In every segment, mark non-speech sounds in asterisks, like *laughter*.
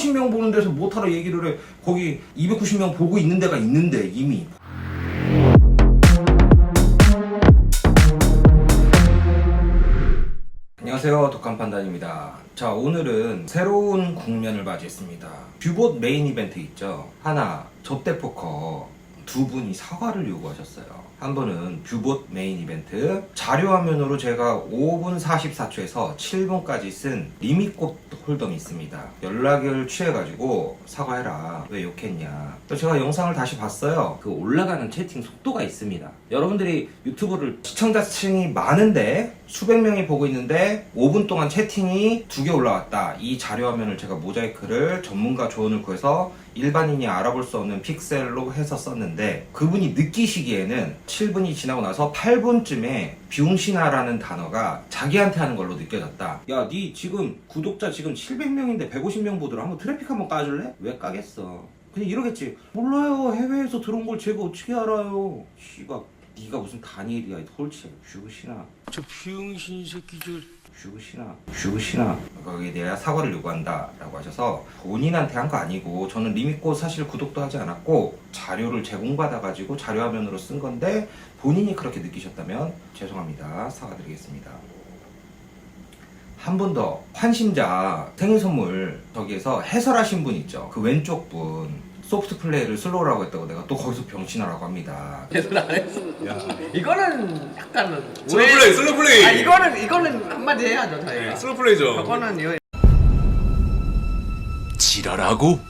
250명 보는 데서 못하러 얘기를 해. 거기 290명 보고 있는 데가 있는데 이미. 안녕하세요. 독한 판단입니다. 자 오늘은 새로운 국면을 맞이했습니다. 뷰봇 메인 이벤트 있죠? 하나 접대 포커. 두 분이 사과를 요구하셨어요 한 분은 뷰봇 메인 이벤트. 자료 화면으로 제가 5분 44초에서 7분까지 쓴 리미꽃 홀덤이 있습니다. 연락을 취해가지고 사과해라. 왜 욕했냐. 또 제가 영상을 다시 봤어요. 그 올라가는 채팅 속도가 있습니다. 여러분들이 유튜브를 시청자 층이 많은데 수백 명이 보고 있는데 5분 동안 채팅이 두 개 올라왔다 이 자료 화면을 제가 모자이크를 전문가 조언을 구해서 일반인이 알아볼 수 없는 픽셀로 해서 썼는데 그분이 느끼시기에는 7분이 지나고 나서 8분쯤에 비웅신하라는 단어가 자기한테 하는 걸로 느껴졌다. 야, 니 지금 구독자 지금 700명인데 150명 보더라. 한번 트래픽 한번 까줄래? 왜 까겠어? 그냥 이러겠지. 몰라요. 해외에서 들어온 걸 제가 어떻게 알아요? 씨가 네가 무슨 다니엘이야, 이 홀치야. 뷰신아. 저 비응신 새끼 저 뷰신아 뷰신아 거기에 대해 사과를 요구한다 라고 하셔서 본인한테 한 거 아니고 저는 리미꽃 사실 구독도 하지 않았고 자료를 제공받아 가지고 자료 화면으로 쓴 건데 본인이 그렇게 느끼셨다면 죄송합니다. 사과드리겠습니다. 한 분 더. 환심자 생일 선물 저기에서 해설하신 분 있죠. 그 왼쪽 분 소프트 플레이를 슬로우라고 했다고 내가 또 거기서 병신하라고 합니다 계속 안 했어. 이거는 약간은 슬로 플레이, 슬로 플레이. 아 이거는 이거는 한마디 해야죠 저희가. 네, 슬로 플레이죠. 저거는 이거 지랄하고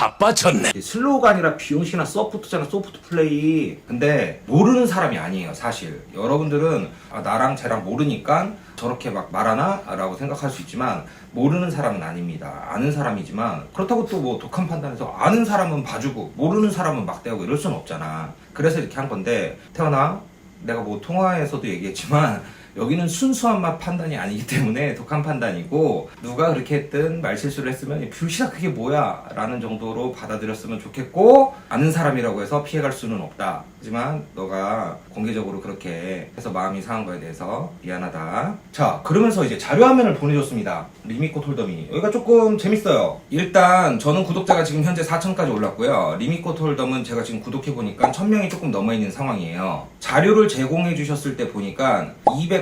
자빠졌네. 이 슬로우가 아니라 비용시나 소프트잖아 소프트 플레이. 근데 모르는 사람이 아니에요 사실. 여러분들은 아, 나랑 쟤랑 모르니까 저렇게 막 말하나? 라고 생각할 수 있지만 모르는 사람은 아닙니다. 아는 사람이지만 그렇다고 또 뭐 독한 판단에서 아는 사람은 봐주고 모르는 사람은 막대하고 이럴 수는 없잖아. 그래서 이렇게 한 건데 태어나? 내가 뭐 통화에서도 얘기했지만 여기는 순수한 맛 판단이 아니기 때문에 독한 판단이고 누가 그렇게 했든 말실수를 했으면 뷰시가 그게 뭐야? 라는 정도로 받아들였으면 좋겠고 아는 사람이라고 해서 피해갈 수는 없다. 하지만 너가 공개적으로 그렇게 해서 마음이 상한 거에 대해서 미안하다. 자 그러면서 이제 자료 화면을 보내줬습니다. 리미꽃 홀덤이 여기가 조금 재밌어요. 일단 저는 구독자가 지금 현재 4천까지 올랐고요. 리미꽃 홀덤은 제가 지금 구독해보니까 1000명이 조금 넘어있는 상황이에요. 자료를 제공해 주셨을 때 보니까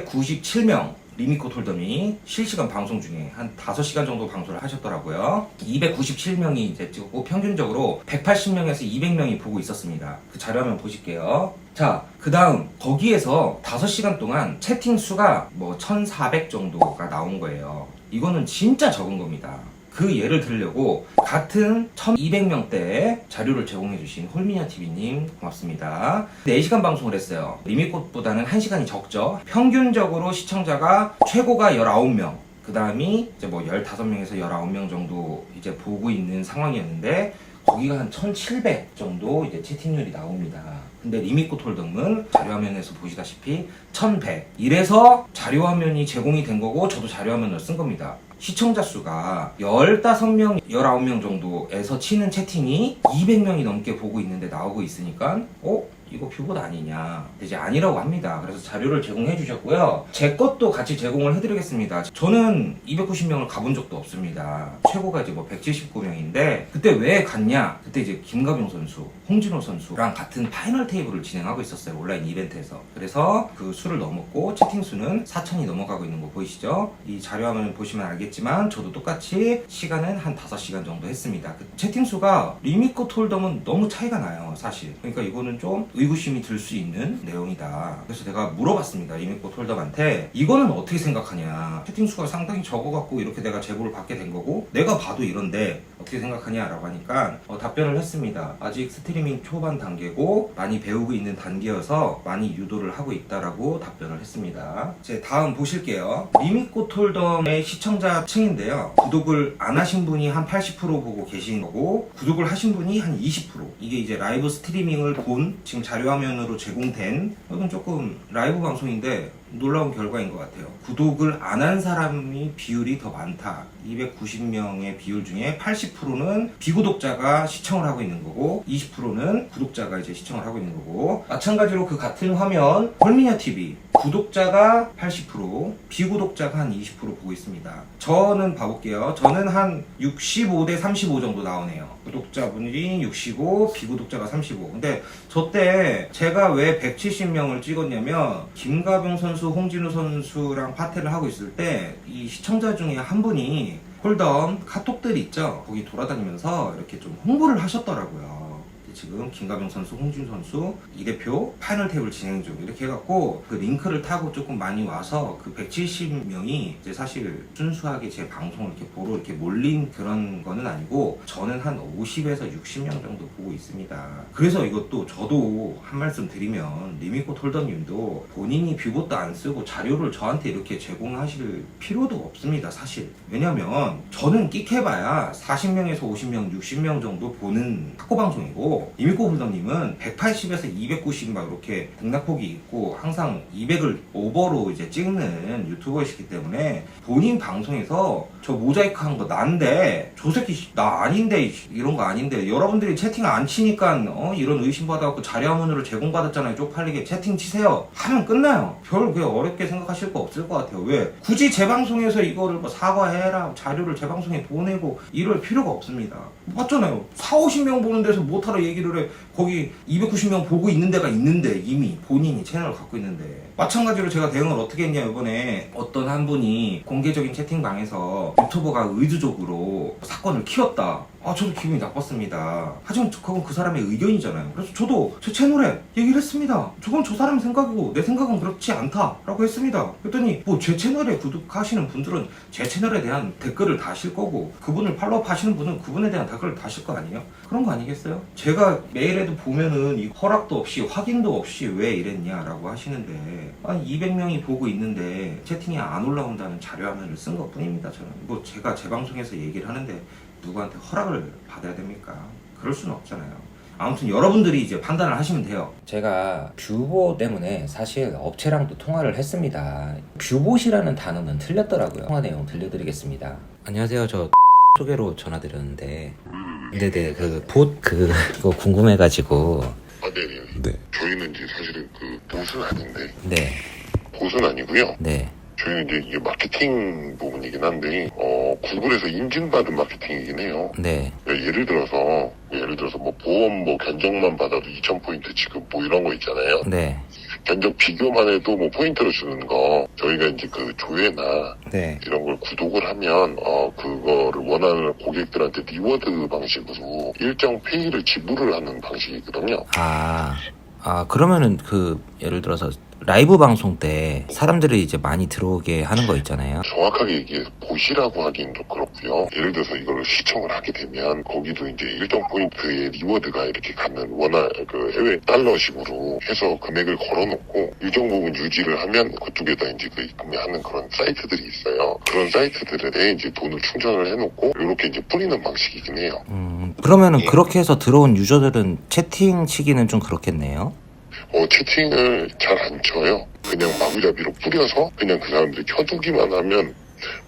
297명 리미코 톨덤이 실시간 방송 중에 한 5시간 정도 방송을 하셨더라고요. 297명이 이제 찍었고 평균적으로 180명에서 200명이 보고 있었습니다. 그 자료 한번 보실게요. 자, 그 다음 거기에서 5시간 동안 채팅 수가 뭐 1400 정도가 나온 거예요. 이거는 진짜 적은 겁니다. 그 예를 들려고 같은 1200명대의 자료를 제공해주신 홀미녀TV님 고맙습니다. 4시간 방송을 했어요. 리미꽃보다는 1시간이 적죠. 평균적으로 시청자가 최고가 19명. 그 다음이 이제 뭐 15명에서 19명 정도 이제 보고 있는 상황이었는데 거기가 한 1700 정도 이제 채팅률이 나옵니다. 근데 리미꽃 홀덤은 자료 화면에서 보시다시피 1100. 이래서 자료 화면이 제공이 된 거고 저도 자료 화면을 쓴 겁니다. 시청자 수가 15명, 19명 정도에서 치는 채팅이 200명이 넘게 보고 있는데 나오고 있으니까 어? 이거 뷰봇 아니냐. 이제 아니라고 합니다. 그래서 자료를 제공해 주셨고요. 제 것도 같이 제공을 해드리겠습니다. 저는 290명을 가본 적도 없습니다. 최고가 이제 뭐 179명인데 그때 왜 갔냐? 그때 이제 김가병 선수 홍진호 선수랑 같은 파이널 테이블을 진행하고 있었어요. 온라인 이벤트에서. 그래서 그 수를 넘었고 채팅 수는 4천이 넘어가고 있는 거 보이시죠? 이 자료 화면 보시면 알겠지만 저도 똑같이 시간은 한 5시간 정도 했습니다. 그 채팅 수가 리미코 톨덤은 너무 차이가 나요 사실. 그러니까 이거는 좀 의구심이 들 수 있는 내용이다. 그래서 제가 물어봤습니다 리미코 톨덤한테. 이거는 어떻게 생각하냐? 채팅 수가 상당히 적어갖고 이렇게 내가 제보를 받게 된 거고 내가 봐도 이런데 어떻게 생각하냐라고 하니까 어, 답변을 했습니다. 아직 스트리밍 초반 단계고 많이 배우고 있는 단계여서 많이 유도를 하고 있다라고 답변을 했습니다. 이제 다음 보실게요. 리미코 톨덤의 시청자층인데요. 구독을 안 하신 분이 한 80% 보고 계신 거고 구독을 하신 분이 한 20% 이게 이제 라이브 스트리밍을 본 지금 자료 화면으로 제공된 이건 조금 라이브 방송인데 놀라운 결과인 것 같아요. 구독을 안 한 사람이 비율이 더 많다. 290명의 비율 중에 80%는 비구독자가 시청을 하고 있는 거고 20%는 구독자가 이제 시청을 하고 있는 거고 마찬가지로 그 같은 화면 홀미녀 TV 구독자가 80% 비구독자가 한 20% 보고 있습니다. 저는 봐볼게요. 저는 한 65대 35 정도 나오네요. 구독자분이 65, 비구독자가 35. 근데 저 때 제가 왜 170명을 찍었냐면 김가병 선수, 홍진우 선수랑 파테를 하고 있을 때 이 시청자 중에 한 분이 홀덤 카톡들 이 있죠. 거기 돌아다니면서 이렇게 좀 홍보를 하셨더라고요. 지금 김가병 선수, 홍진 선수, 이 대표 파이널 탭을 진행 중 이렇게 해갖고 그 링크를 타고 조금 많이 와서 그 170명이 이제 사실 순수하게 제 방송을 이렇게 보러 이렇게 몰린 그런 거는 아니고 저는 한 50에서 60명 정도 보고 있습니다. 그래서 이것도 저도 한 말씀 드리면 리미코 톨더님도 본인이 뷰봇도 안 쓰고 자료를 저한테 이렇게 제공하실 필요도 없습니다, 사실. 왜냐면 저는 끽해봐야 40명에서 50명, 60명 정도 보는 탁구 방송이고 이미코 홀더님은 180에서 290막 이렇게 등락폭이 있고 항상 200을 오버로 이제 찍는 유튜버이시기 때문에 본인 방송에서 저 모자이크 한 거 난데 저 새끼 씨, 나 아닌데 씨, 이런 거 아닌데 여러분들이 채팅 안 치니까 어? 이런 의심 받아갖고 자료화면으로 제공받았잖아요. 쪽팔리게 채팅 치세요. 하면 끝나요. 별 그게 어렵게 생각하실 거 없을 것 같아요. 왜? 굳이 제 방송에서 이거를 뭐 사과해라 자료를 제 방송에 보내고 이럴 필요가 없습니다. 맞잖아요. 4, 50명 보는 데서 못하러 얘기를 해. 거기 290명 보고 있는 데가 있는데 이미 본인이 채널을 갖고 있는데. 마찬가지로 제가 대응을 어떻게 했냐 이번에 어떤 한 분이 공개적인 채팅방에서 유튜버가 의도적으로 사건을 키웠다 아 저도 기분이 나빴습니다. 하지만 저- 그건 그 사람의 의견이잖아요. 그래서 저도 제 채널에 얘기를 했습니다. 저건 저 사람 생각이고 내 생각은 그렇지 않다 라고 했습니다. 그랬더니 뭐 제 채널에 구독하시는 분들은 제 채널에 대한 댓글을 다실 거고 그분을 팔로우 하시는 분은 그분에 대한 댓글을 다실 거 아니에요? 그런 거 아니겠어요? 제가 메일에도 보면은 이 허락도 없이 확인도 없이 왜 이랬냐 라고 하시는데 한 200명이 보고 있는데 채팅이 안 올라온다는 자료 화면을 쓴 것 뿐입니다 저는. 뭐 제가 제 방송에서 얘기를 하는데 누구한테 허락 을 받아야 됩니까? 그럴 수는 없잖아요 아무튼 여러분들이 이제 판단을 하시면 돼요 제가 뷰보 때문에 사실 업체랑도 통화를 했습니다. 뷰봇이라는 단어는 틀렸더라고요. 통화 내용 들려드리겠습니다. 안녕하세요. 저 *laughs* 소개로 전화드렸는데 네네 그봇 그거 궁금해가지고 아, 네네. 네. 저희는 이제 사실은 그 보수는 아닌데, 네 보수는 아니고요. 네. 저희는 이제 이게 마케팅 부분이긴 한데, 어, 구글에서 인증받은 마케팅이긴 해요. 네. 예를 들어서, 예를 들어서 뭐 보험 뭐 견적만 받아도 2,000포인트 지급 뭐 이런 거 있잖아요. 네. 견적 비교만 해도 뭐 포인트로 주는 거, 저희가 이제 그 조회나 네. 이런 걸 구독을 하면, 어, 그거를 원하는 고객들한테 리워드 방식으로 일정 페이를 지불을 하는 방식이거든요. 아, 아 그러면은 그 예를 들어서 라이브 방송 때 사람들이 이제 많이 들어오게 하는 거 있잖아요. 정확하게 얘기해서 보시라고 하기는 좀 그렇고요. 예를 들어서 이걸 시청을 하게 되면 거기도 이제 일정 포인트의 리워드가 이렇게 가는 원화 그 해외 달러식으로 해서 금액을 걸어놓고 일정 부분 유지를 하면 그쪽에다 이제 그 입금하는 그런 사이트들이 있어요. 그런 사이트들에 이제 돈을 충전을 해놓고 이렇게 이제 뿌리는 방식이긴 해요. 음, 그러면은 그렇게 해서 들어온 유저들은 채팅 치기는 좀 그렇겠네요. 어, 채팅을 잘 안 쳐요. 그냥 마구잡이로 뿌려서 그냥 그 사람들이 켜두기만 하면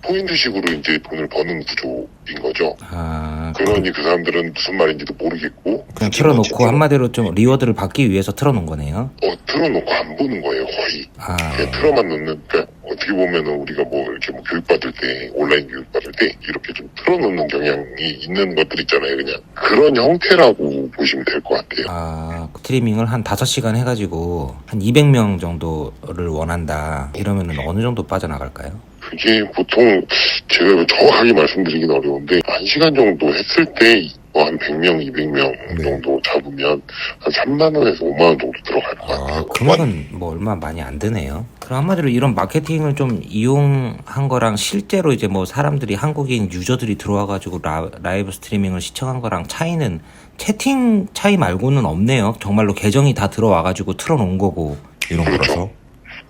포인트식으로 이제 돈을 버는 구조인 거죠. 아, 그러니 그 사람들은 무슨 말인지도 모르겠고 그냥 틀어놓고 한마디로 좀 리워드를 받기 위해서 틀어놓은 거네요. 어 틀어놓고 안 보는 거예요 거의 아, 그냥 틀어만 놓는 그러니까 어떻게 보면은 우리가 뭐 이렇게 뭐 교육받을 때 온라인 교육받을 때 이렇게 좀 틀어놓는 경향이 있는 것들 있잖아요 그냥 그런 형태라고 보시면 될 것 같아요 아, 스트리밍을 한 5시간 해가지고 한 200명 정도를 원한다. 이러면은 어느 정도 빠져나갈까요? 그게 보통 제가 정확하게 말씀드리긴 어려운데 한 시간 정도 했을 때 뭐 한 100명, 200명 네. 정도 잡으면 한 3만 원에서 5만 원 정도 들어갈 것 같아요. 아, 금액은 뭐 얼마 많이 안 드네요. 그럼 한마디로 이런 마케팅을 좀 이용한 거랑 실제로 이제 뭐 사람들이 한국인 유저들이 들어와가지고 라, 라이브 스트리밍을 시청한 거랑 차이는 채팅 차이 말고는 없네요. 정말로 계정이 다 들어와가지고 틀어놓은 거고. 이런 그렇죠. 거라서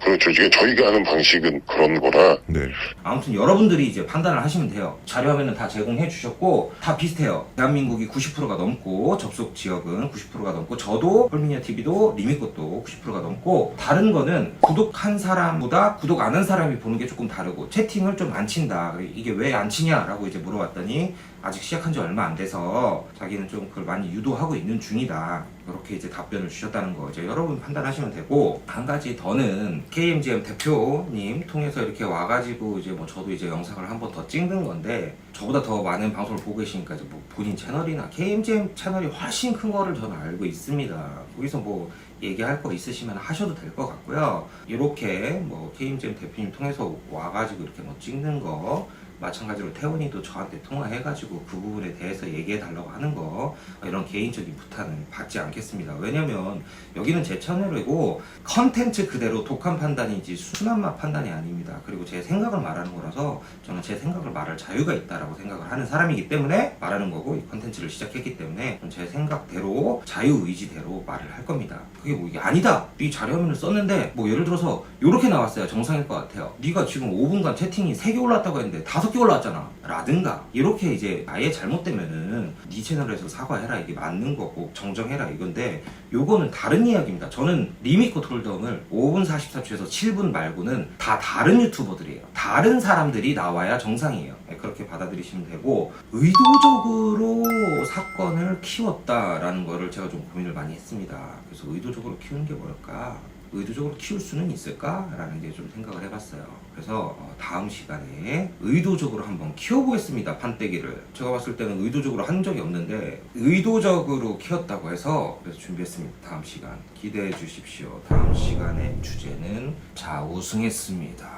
그렇죠. 지금 저희가 하는 방식은 그런 거라 네. 아무튼 여러분들이 이제 판단을 하시면 돼요. 자료화면은 다 제공해 주셨고 다 비슷해요. 대한민국이 90%가 넘고 접속 지역은 90%가 넘고 저도 홀미니아 TV도 리미꽃도 90%가 넘고 다른 거는 구독한 사람보다 구독 안 한 사람이 보는 게 조금 다르고 채팅을 좀 안 친다. 이게 왜 안 치냐라고 이제 물어봤더니 아직 시작한 지 얼마 안 돼서 자기는 좀 그걸 많이 유도하고 있는 중이다. 이렇게 이제 답변을 주셨다는 거 이제 여러분 판단하시면 되고 한 가지 더는 KMGM 대표님 통해서 이렇게 와가지고 이제 뭐 저도 이제 영상을 한 번 더 찍는 건데 저보다 더 많은 방송을 보고 계시니까 이제 뭐 본인 채널이나 KMGM 채널이 훨씬 큰 거를 저는 알고 있습니다. 거기서 뭐 얘기할 거 있으시면 하셔도 될 것 같고요. 이렇게 뭐 KMGM 대표님 통해서 와가지고 이렇게 뭐 찍는 거 마찬가지로 태원이도 저한테 통화해가지고 그 부분에 대해서 얘기해 달라고 하는 거 이런 개인적인 부탁은 받지 않겠습니다. 왜냐면 여기는 제 채널이고 컨텐츠 그대로 독한 판단이지 순한 맛 판단이 아닙니다. 그리고 제 생각을 말하는 거라서 저는 제 생각을 말할 자유가 있다라고 생각을 하는 사람이기 때문에 말하는 거고 이 컨텐츠를 시작했기 때문에 제 생각대로 자유 의지대로 말을 할 겁니다. 그게 뭐 이게 아니다. 이 자료화면을 썼는데 뭐 예를 들어서 이렇게 나왔어요. 정상일 것 같아요. 네가 지금 5분간 채팅이 3개 올랐다고 했는데 5개 올라왔잖아. 라든가 이렇게 이제 아예 잘못되면은 네 채널에서 사과해라 이게 맞는 거고 정정해라 이건데 요거는 다른 이야기입니다. 저는 리미코 톨덤을 5분 44초에서 7분 말고는 다 다른 유튜버들이에요. 다른 사람들이 나와야 정상이에요. 네, 그렇게 받아들이시면 되고 의도적으로 사건을 키웠다라는 거를 제가 좀 고민을 많이 했습니다. 그래서 의도적으로 키우는 게 뭘까? 의도적으로 키울 수는 있을까라는 이제 좀 생각을 해봤어요. 그래서 어, 다음 시간에 의도적으로 한번 키워보겠습니다. 판때기를. 제가 봤을 때는 의도적으로 한 적이 없는데 의도적으로 키웠다고 해서 준비했습니다. 다음 시간 기대해 주십시오. 다음 시간의 주제는 자 우승했습니다.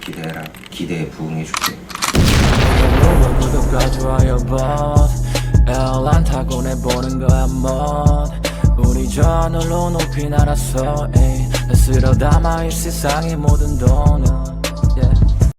기대해라. 기대에. 구독과 좋아요 번 엘란 타고 내보는 거야 뭔 우리 저늘로 높이 날았어 에이 내 쓸어 담아 이 세상의 모든 돈은